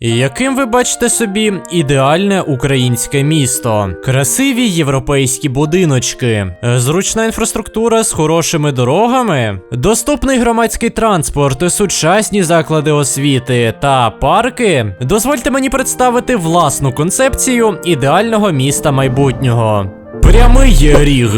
Яким ви бачите собі ідеальне українське місто? Красиві європейські будиночки, е, зручна інфраструктура з хорошими дорогами, доступний громадський транспорт, сучасні заклади освіти та парки. Дозвольте мені представити власну концепцію ідеального міста майбутнього. Прямий ріг.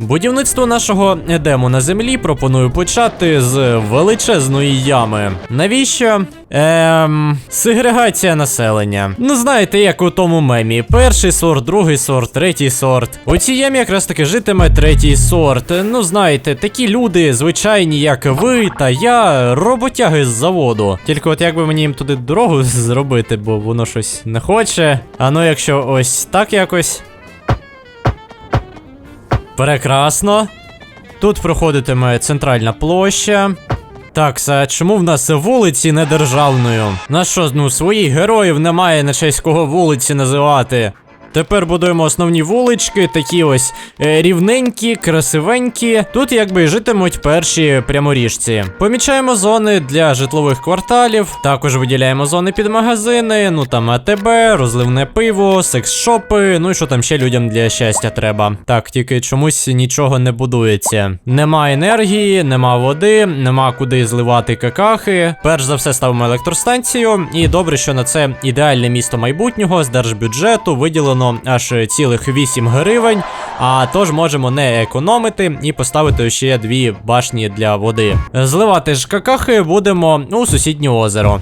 Будівництво нашого едему на землі пропоную почати з величезної ями. Навіщо? Ем. Сегрегація населення. Ну, знаєте, як у тому мемі: перший сорт, другий сорт, третій сорт. У цій ямі якраз таки житиме третій сорт. Ну, знаєте, такі люди, звичайні, як ви та я, роботяги з заводу. Тільки от як би мені їм туди дорогу зробити, бо воно щось не хоче. А ну, якщо ось так якось. Прекрасно. Тут проходитиме центральна площа. Так, а чому в нас вулиці не державною? На що, ну, своїх героїв немає на честь кого вулиці називати. Тепер будуємо основні вулички, такі ось е, рівненькі, красивенькі. Тут якби житимуть перші пряморіжці. Помічаємо зони для житлових кварталів, також виділяємо зони під магазини, ну там АТБ, розливне пиво, секс-шопи, ну і що там ще людям для щастя треба. Так, тільки чомусь нічого не будується. Нема енергії, нема води, нема куди зливати какахи. Перш за все ставимо електростанцію, і добре, що на це ідеальне місто майбутнього з держбюджету виділено аж цілих 8 гривень. А тож можемо не економити і поставити ще дві башні для води. Зливати ж какахи будемо у сусіднє озеро.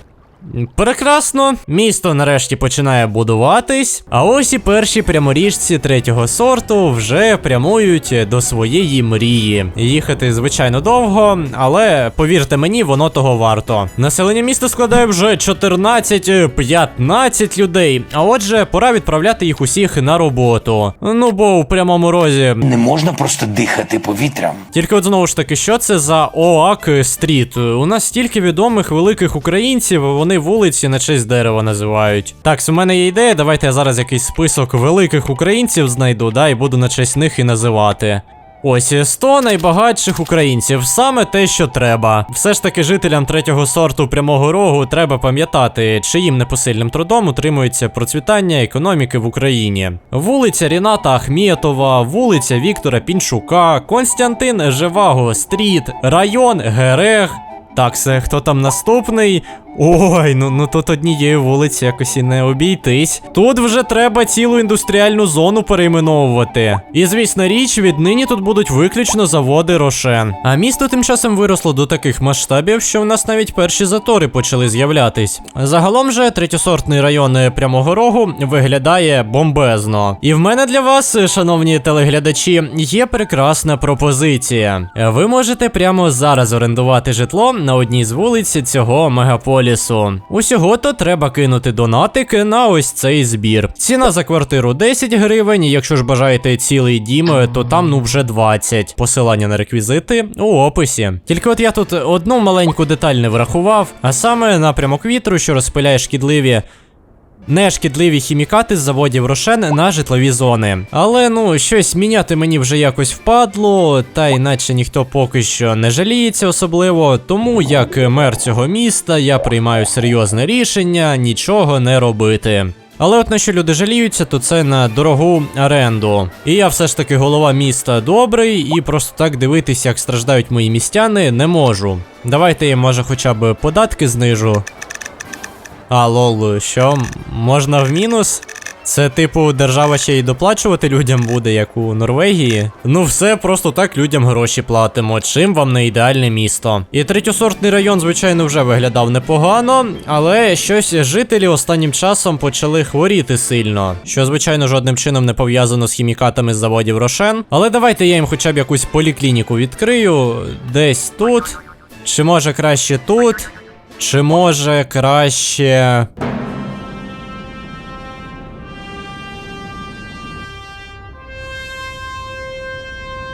Прекрасно, місто нарешті починає будуватись, а ось і перші пряморіжці третього сорту вже прямують до своєї мрії. Їхати, звичайно, довго, але повірте мені, воно того варто. Населення міста складає вже 14-15 людей. А отже, пора відправляти їх усіх на роботу. Ну бо у прямому розі. Не можна просто дихати повітрям. Тільки от знову ж таки, що це за ОАК Стріт? У нас стільки відомих великих українців, вони вулиці на честь дерева називають. Так, у мене є ідея, давайте я зараз якийсь список великих українців знайду, да, і буду на честь них і називати. Ось 100 найбагатших українців, саме те, що треба. Все ж таки, жителям третього сорту прямого рогу треба пам'ятати, чиїм непосильним трудом утримується процвітання економіки в Україні. Вулиця Ріната Ахметова, вулиця Віктора Пінчука, Константин Живаго Стріт, район Герег. Так, це хто там наступний? Ой, ну ну тут однієї вулиці якось і не обійтись. Тут вже треба цілу індустріальну зону перейменовувати. І звісно річ, віднині тут будуть виключно заводи Рошен. А місто тим часом виросло до таких масштабів, що в нас навіть перші затори почали з'являтись. Загалом же третьосортний район прямого рогу виглядає бомбезно. І в мене для вас, шановні телеглядачі, є прекрасна пропозиція. Ви можете прямо зараз орендувати житло на одній з вулиць цього мегаполісу. Усього то треба кинути донатики на ось цей збір. Ціна за квартиру 10 гривень. Якщо ж бажаєте цілий дім, то там ну вже 20. Посилання на реквізити у описі. Тільки от я тут одну маленьку деталь не врахував, а саме напрямок вітру, що розпиляє шкідливі. Нешкідливі хімікати з заводів Рошен на житлові зони. Але ну, щось міняти мені вже якось впадло, та іначе ніхто поки що не жаліється особливо. Тому як мер цього міста я приймаю серйозне рішення нічого не робити. Але от на що люди жаліються, то це на дорогу оренду. І я все ж таки голова міста добрий, і просто так дивитися, як страждають мої містяни, не можу. Давайте я може хоча б податки знижу. А, лол, що? Можна в мінус? Це, типу, держава ще й доплачувати людям буде, як у Норвегії. Ну, все просто так людям гроші платимо. Чим вам не ідеальне місто? І третьосортний район, звичайно, вже виглядав непогано, але щось жителі останнім часом почали хворіти сильно. Що, звичайно, жодним чином не пов'язано з хімікатами з заводів Рошен. Але давайте я їм хоча б якусь поліклініку відкрию. Десь тут. Чи може краще тут? Чи може краще.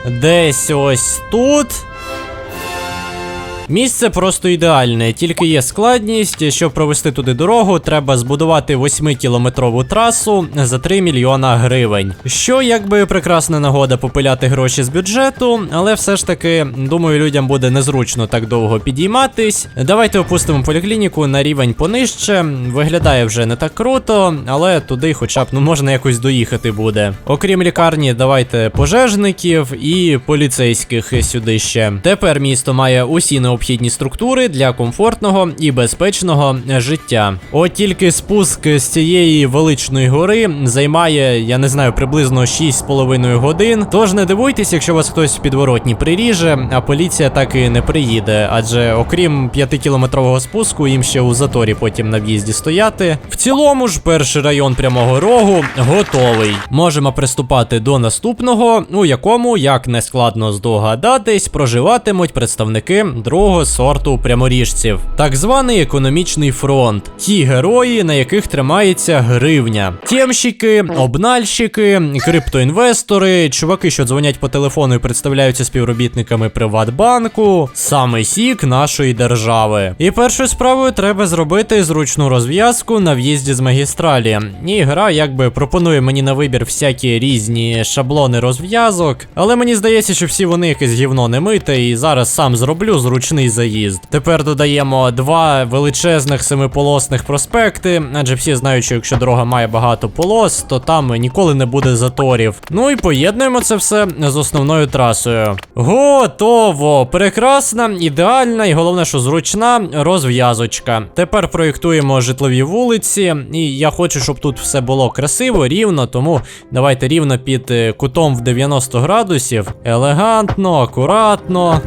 Десь ось тут. Місце просто ідеальне, тільки є складність, щоб провести туди дорогу, треба збудувати 8-кілометрову трасу за 3 мільйона гривень. Що якби прекрасна нагода попиляти гроші з бюджету, але все ж таки, думаю, людям буде незручно так довго підійматись. Давайте опустимо поліклініку на рівень понижче. Виглядає вже не так круто, але туди хоча б ну можна якось доїхати буде. Окрім лікарні, давайте пожежників і поліцейських сюди ще. Тепер місто має усі необхідні структури для комфортного і безпечного життя. От тільки спуск з цієї величної гори займає, я не знаю, приблизно 6,5 годин. Тож не дивуйтесь, якщо вас хтось підворотні приріже, а поліція так і не приїде. Адже окрім 5-кілометрового спуску, їм ще у заторі потім на в'їзді стояти. В цілому ж, перший район прямого рогу готовий. Можемо приступати до наступного, у якому, як не складно здогадатись, проживатимуть представники другого сорту пряморіжців. Так званий економічний фронт. Ті герої, на яких тримається гривня. Тємщики, обнальщики, криптоінвестори, чуваки, що дзвонять по телефону і представляються співробітниками Приватбанку, саме сік нашої держави. І першою справою треба зробити зручну розв'язку на в'їзді з магістралі. І гра якби пропонує мені на вибір всякі різні шаблони розв'язок, але мені здається, що всі вони якесь гівно не мите, і зараз сам зроблю зручний заїзд. Тепер додаємо два величезних семиполосних проспекти, адже всі знають, що якщо дорога має багато полос, то там ніколи не буде заторів. Ну і поєднуємо це все з основною трасою. Готово! Прекрасна, ідеальна і головне, що зручна розв'язочка. Тепер проєктуємо житлові вулиці, і я хочу, щоб тут все було красиво, рівно, тому давайте рівно під е, кутом в 90 градусів. Елегантно, акуратно.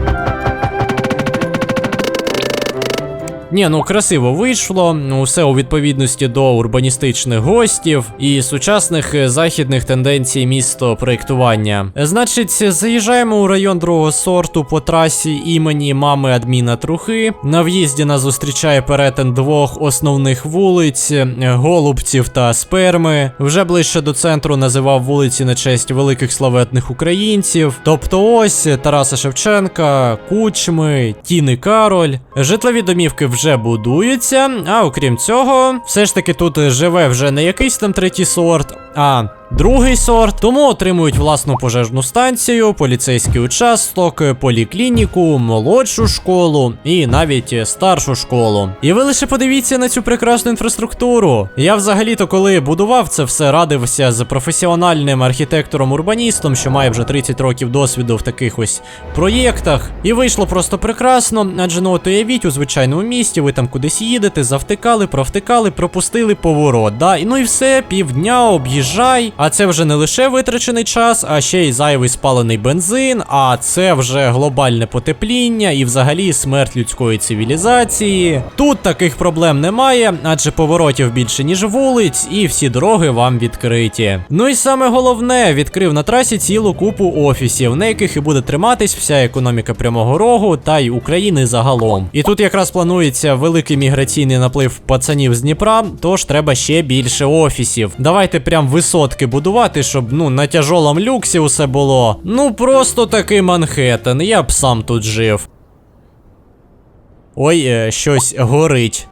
Ні, ну красиво вийшло, ну, все у відповідності до урбаністичних гостів і сучасних е, західних тенденцій місто проєктування. Значить, заїжджаємо у район другого сорту по трасі імені мами адміна Трухи. На в'їзді нас зустрічає перетин двох основних вулиць е, голубців та сперми. Вже ближче до центру називав вулиці на честь великих славетних українців. Тобто ось Тараса Шевченка, Кучми, Тіни Кароль. Житлові домівки вже будуються, а окрім цього, все ж таки тут живе вже не якийсь там третій сорт, а другий сорт. Тому отримують власну пожежну станцію, поліцейський участок, поліклініку, молодшу школу і навіть старшу школу. І ви лише подивіться на цю прекрасну інфраструктуру. Я взагалі-то, коли будував це все, радився з професіональним архітектором-урбаністом, що має вже 30 років досвіду в таких ось проєктах. І вийшло просто прекрасно, адже ну от уявіть, у звичайному місті ви там кудись їдете, завтикали, провтикали, пропустили поворот. Да? Ну і все, півдня об'їжджай. А це вже не лише витрачений час, а ще й зайвий спалений бензин, а це вже глобальне потепління і взагалі смерть людської цивілізації. Тут таких проблем немає, адже поворотів більше, ніж вулиць, і всі дороги вам відкриті. Ну і саме головне, відкрив на трасі цілу купу офісів, на яких і буде триматись вся економіка прямого рогу та й України загалом. І тут якраз планується великий міграційний наплив пацанів з Дніпра, тож треба ще більше офісів. Давайте прям висотки будувати, щоб ну на тяжолом люксі усе було. Ну просто такий Манхеттен, я б сам тут жив. Ой, е, щось горить.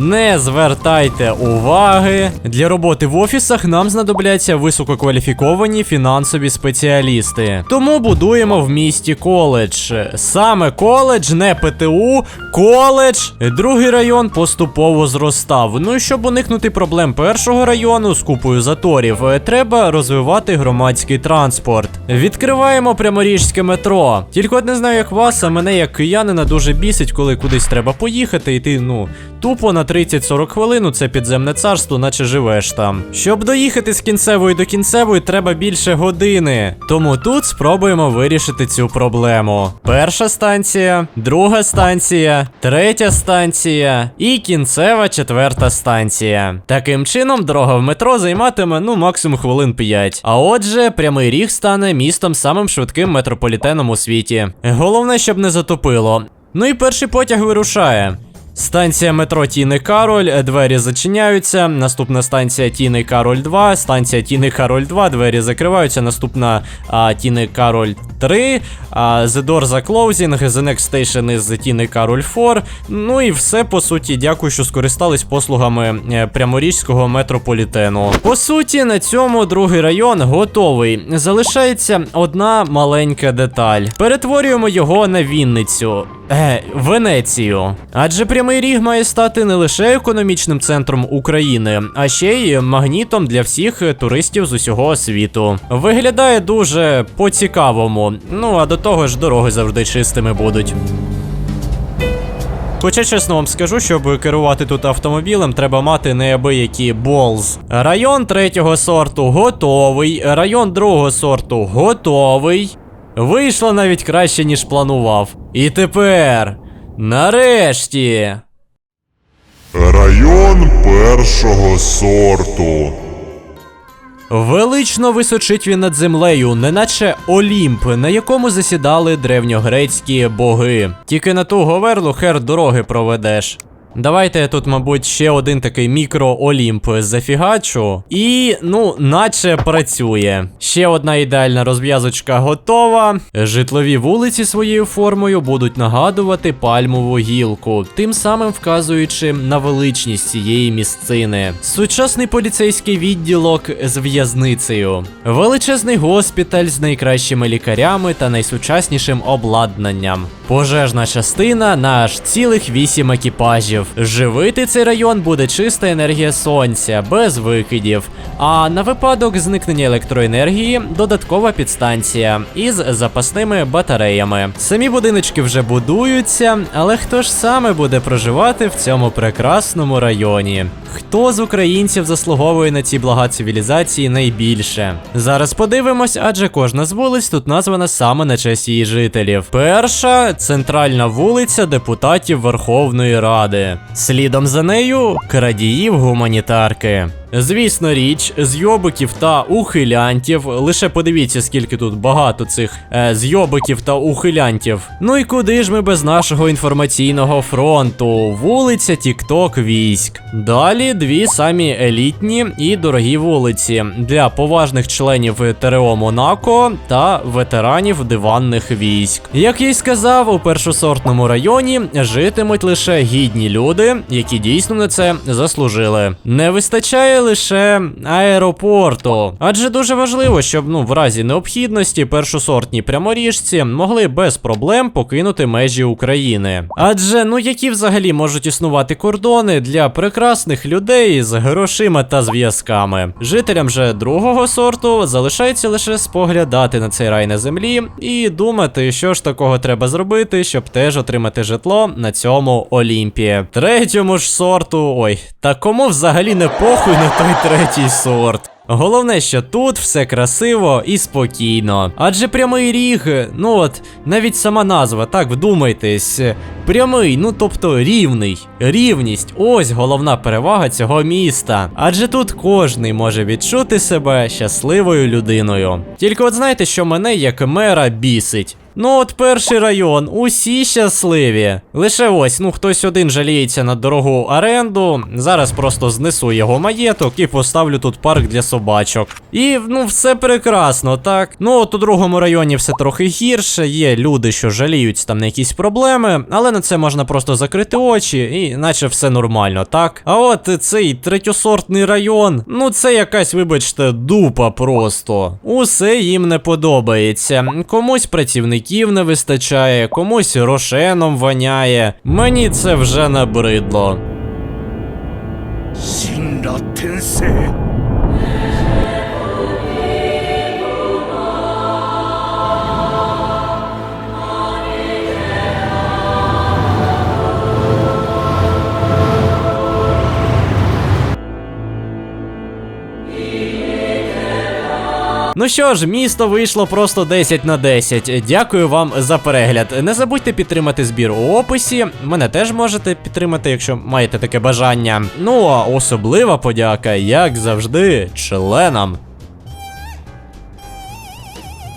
Не звертайте уваги. Для роботи в офісах нам знадобляться висококваліфіковані фінансові спеціалісти. Тому будуємо в місті коледж. Саме коледж, не ПТУ, коледж. Другий район поступово зростав. Ну і щоб уникнути проблем першого району з купою заторів, треба розвивати громадський транспорт. Відкриваємо пряморіжське метро. Тільки от не знаю, як вас, а мене як киянина дуже бісить, коли кудись треба поїхати, і ти, ну, тупо на 30-40 хвилин у це підземне царство, наче живеш там. Щоб доїхати з кінцевої до кінцевої, треба більше години. Тому тут спробуємо вирішити цю проблему. Перша станція, друга станція, третя станція і кінцева четверта станція. Таким чином, дорога в метро займатиме ну максимум хвилин 5. А отже, прямий ріг стане містом самим швидким метрополітеном у світі. Головне, щоб не затопило. Ну і перший потяг вирушає. Станція метро Тіни Кароль, е, двері зачиняються. Наступна станція Тіни Кароль 2. Станція Тіни Кароль 2, двері закриваються. Наступна а, Тіни Кароль 3. А, The Doors are closing, The Next Station is Тіни Кароль 4. Ну і все по суті. Дякую, що скористались послугами е, Пряморізького метрополітену. По суті, на цьому другий район готовий. Залишається одна маленька деталь. Перетворюємо його на Вінницю. Е, Венецію. Адже прямий ріг має стати не лише економічним центром України, а ще й магнітом для всіх туристів з усього світу. Виглядає дуже по-цікавому. Ну а до того ж, дороги завжди чистими будуть. Хоча чесно вам скажу, щоб керувати тут автомобілем, треба мати неабиякі болз. Район третього сорту готовий. Район другого сорту готовий. Вийшло навіть краще, ніж планував. І тепер, нарешті. Район першого сорту. Велично височить він над землею, неначе Олімп, на якому засідали древньогрецькі боги. Тільки на ту говерлу хер дороги проведеш. Давайте я тут, мабуть, ще один такий мікро-олімп зафігачу. І, ну, наче працює. Ще одна ідеальна розв'язочка готова. Житлові вулиці своєю формою будуть нагадувати пальмову гілку, тим самим вказуючи на величність цієї місцини. Сучасний поліцейський відділок з в'язницею. Величезний госпіталь з найкращими лікарями та найсучаснішим обладнанням. Пожежна частина на аж цілих вісім екіпажів. Живити цей район буде чиста енергія сонця, без викидів. А на випадок зникнення електроенергії додаткова підстанція із запасними батареями. Самі будиночки вже будуються, але хто ж саме буде проживати в цьому прекрасному районі? Хто з українців заслуговує на ці блага цивілізації найбільше? Зараз подивимось, адже кожна з вулиць тут названа саме на честь її жителів. Перша центральна вулиця депутатів Верховної Ради. Слідом за нею крадіїв гуманітарки. Звісно, річ, зйобиків та ухилянтів. Лише подивіться, скільки тут багато цих е, зйобиків та ухилянтів. Ну і куди ж ми без нашого інформаційного фронту? Вулиця Тікток військ. Далі дві самі елітні і дорогі вулиці для поважних членів ТРО Монако та ветеранів диванних військ. Як я й сказав, у першосортному районі житимуть лише гідні люди, які дійсно на це заслужили. Не вистачає лише аеропорту. Адже дуже важливо, щоб ну в разі необхідності першосортні пряморіжці могли без проблем покинути межі України. Адже ну які взагалі можуть існувати кордони для прекрасних людей з грошима та зв'язками. Жителям же другого сорту залишається лише споглядати на цей рай на землі і думати, що ж такого треба зробити, щоб теж отримати житло на цьому Олімпі. Третьому ж сорту. Ой, та кому взагалі не похуй на той третій сорт. Головне, що тут все красиво і спокійно. Адже прямий ріг, ну от, навіть сама назва, так вдумайтесь. Прямий, ну тобто рівний. Рівність ось головна перевага цього міста. Адже тут кожний може відчути себе щасливою людиною. Тільки от знаєте, що мене як мера бісить. Ну от перший район, усі щасливі. Лише ось, ну хтось один жаліється на дорогу оренду. Зараз просто знесу його маєток і поставлю тут парк для собачок. І ну все прекрасно, так. Ну от у другому районі все трохи гірше. Є люди, що жаліють там на якісь проблеми, але на це можна просто закрити очі, і наче все нормально, так. А от цей третьосортний район, ну це якась, вибачте, дупа просто. Усе їм не подобається. Комусь працівників не вистачає, комусь рошеном воняє. Мені це вже набридло. Ну що ж, місто вийшло просто 10 на 10. Дякую вам за перегляд. Не забудьте підтримати збір у описі. Мене теж можете підтримати, якщо маєте таке бажання. Ну а особлива подяка, як завжди, членам.